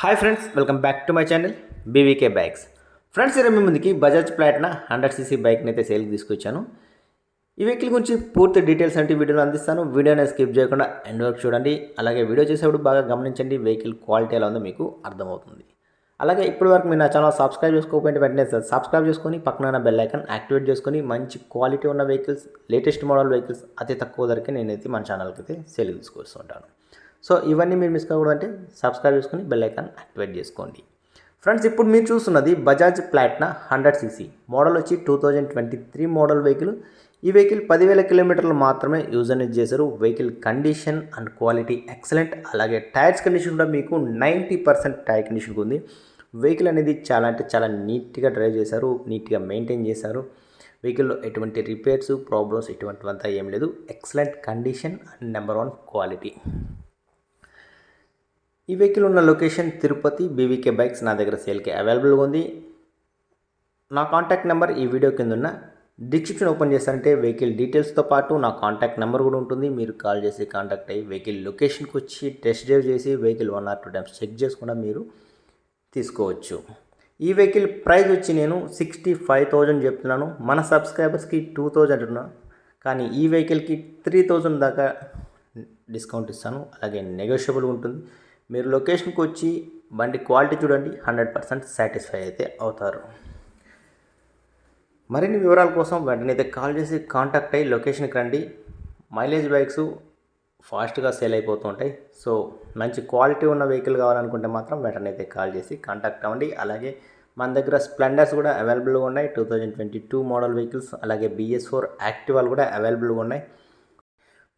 Hi friends welcome back to my channel BVK bikes friends ఇరవై ముందుకి Bajaj Platina hundred CC బైక్ని అయితే సేల్కి తీసుకొచ్చాను. ఈ వెహికల్ గురించి పూర్తి డీటెయిల్స్ అంటే వీడియోలో అందిస్తాను. వీడియోని స్కిప్ చేయకుండా ఎండ్ వరకు చూడండి. అలాగే వీడియో చేసేప్పుడు బాగా గమనించండి. వెహికల్ క్వాలిటీ ఎలా ఉందో మీకు అర్థమవుతుంది. అలాగే ఇప్పటి వరకు మీరు నా ఛానల్ సబ్స్క్రైబ్ చేసుకోకపోతే వెంటనే సబ్స్క్రైబ్ చేసుకొని పక్కన ఉన్న బెల్ ఐకన్ యాక్టివేట్ చేసుకొని మంచి క్వాలిటీ ఉన్న వెహికల్స్ లేటెస్ట్ మోడల్ వెహికల్స్ అతి తక్కువ ధరకే నేనైతే మన ఛానల్కి అయితే సేల్ తీసుకొస్తుంటాను. సో ఇవన్నీ మీరు మిస్ కాకూడదంటే సబ్స్క్రైబ్ చేసుకొని బెల్ ఐకాన్ యాక్టివేట్ చేసుకోండి. ఫ్రెండ్స్ ఇప్పుడు మీరు చూస్తున్నది Bajaj Platina hundred CC model వచ్చి two thousand twenty three model vehicle ఈ వెహికల్ పదివేల కిలోమీటర్లు మాత్రమే యూజ్ అనేది చేశారు. Vehicle condition and quality excellent అలాగే టైర్స్ కండిషన్ కూడా మీకు నైంటీ పర్సెంట్ టైర్ కండిషన్ ఉంది. వెహికల్ అనేది చాలా అంటే చాలా నీట్గా డ్రైవ్ చేశారు. నీట్గా మెయింటైన్ చేశారు. వెహికల్లో ఎటువంటి రిపేర్స్ ప్రాబ్లమ్స్ ఎటువంటివంతా ఏం లేదు. Excellent condition and number one quality ఈ వెహికల్ ఉన్న లొకేషన్ తిరుపతి బీవీకే బైక్స్ నా దగ్గర సేల్కి అవైలబుల్గా ఉంది. నా కాంటాక్ట్ నెంబర్ ఈ వీడియో కింద ఉన్న డిస్క్రిప్షన్ ఓపెన్ చేశారంటే వెహికల్ డీటెయిల్స్తో పాటు నా కాంటాక్ట్ నెంబర్ కూడా ఉంటుంది. మీరు కాల్ చేసి కాంటాక్ట్ అయ్యి వెహికల్ లొకేషన్కి వచ్చి టెస్ట్ డ్రైవ్ చేసి vehicle one or two times check చేసుకుండా మీరు తీసుకోవచ్చు. ఈ వెహికల్ ప్రైస్ వచ్చి నేను సిక్స్టీ ఫైవ్ థౌజండ్ చెప్తున్నాను. మన సబ్స్క్రైబర్స్కి టూ థౌజండ్ అంటున్నాను కానీ ఈ వెహికల్కి త్రీ థౌజండ్ దాకా డిస్కౌంట్ ఇస్తాను. అలాగే నెగోషియబుల్ ఉంటుంది. మీరు లొకేషన్కి వచ్చి బండి క్వాలిటీ చూడండి హండ్రెడ్ పర్సెంట్ సాటిస్ఫై అయితే అవుతారు. మరిన్ని వివరాల కోసం వెంటనే అయితే కాల్ చేసి కాంటాక్ట్ అయ్యి లొకేషన్కి రండి. మైలేజ్ బైక్స్ ఫాస్ట్గా సేల్ అయిపోతూ ఉంటాయి. సో మంచి క్వాలిటీ ఉన్న వెహికల్ కావాలనుకుంటే మాత్రం వెంటనే అయితే కాల్ చేసి కాంటాక్ట్ అవ్వండి. అలాగే మన దగ్గర స్ప్లెండర్స్ కూడా అవైలబుల్గా ఉన్నాయి. Two thousand twenty two model vehicles అలాగే బిఎస్ ఫోర్ యాక్టివాలు కూడా అవైలబుల్గా ఉన్నాయి.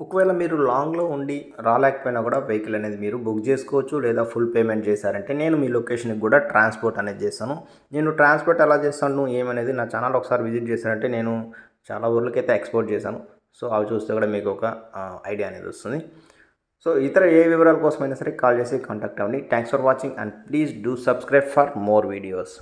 ఒకవేళ మీరు లాంగ్లో ఉండి రాలేకపోయినా కూడా వెహికల్ అనేది మీరు బుక్ చేసుకోవచ్చు లేదా ఫుల్ పేమెంట్ చేశారంటే నేను మీ లొకేషన్కి కూడా ట్రాన్స్పోర్ట్ అనేది చేస్తాను. నేను ట్రాన్స్పోర్ట్ ఎలా చేస్తాను ఏమనేది నా ఛానల్ ఒకసారి విజిట్ చేశారంటే నేను చాలా ఊర్లకైతే ఎక్స్పోర్ట్ చేశాను. సో అవి చూస్తే కూడా మీకు ఒక ఐడియా అనేది వస్తుంది. సో ఇతర ఏ వివరాల కోసమైనా సరే కాల్ చేసి కాంటాక్ట్ అవ్వండి. Thanks for watching and please do subscribe for more videos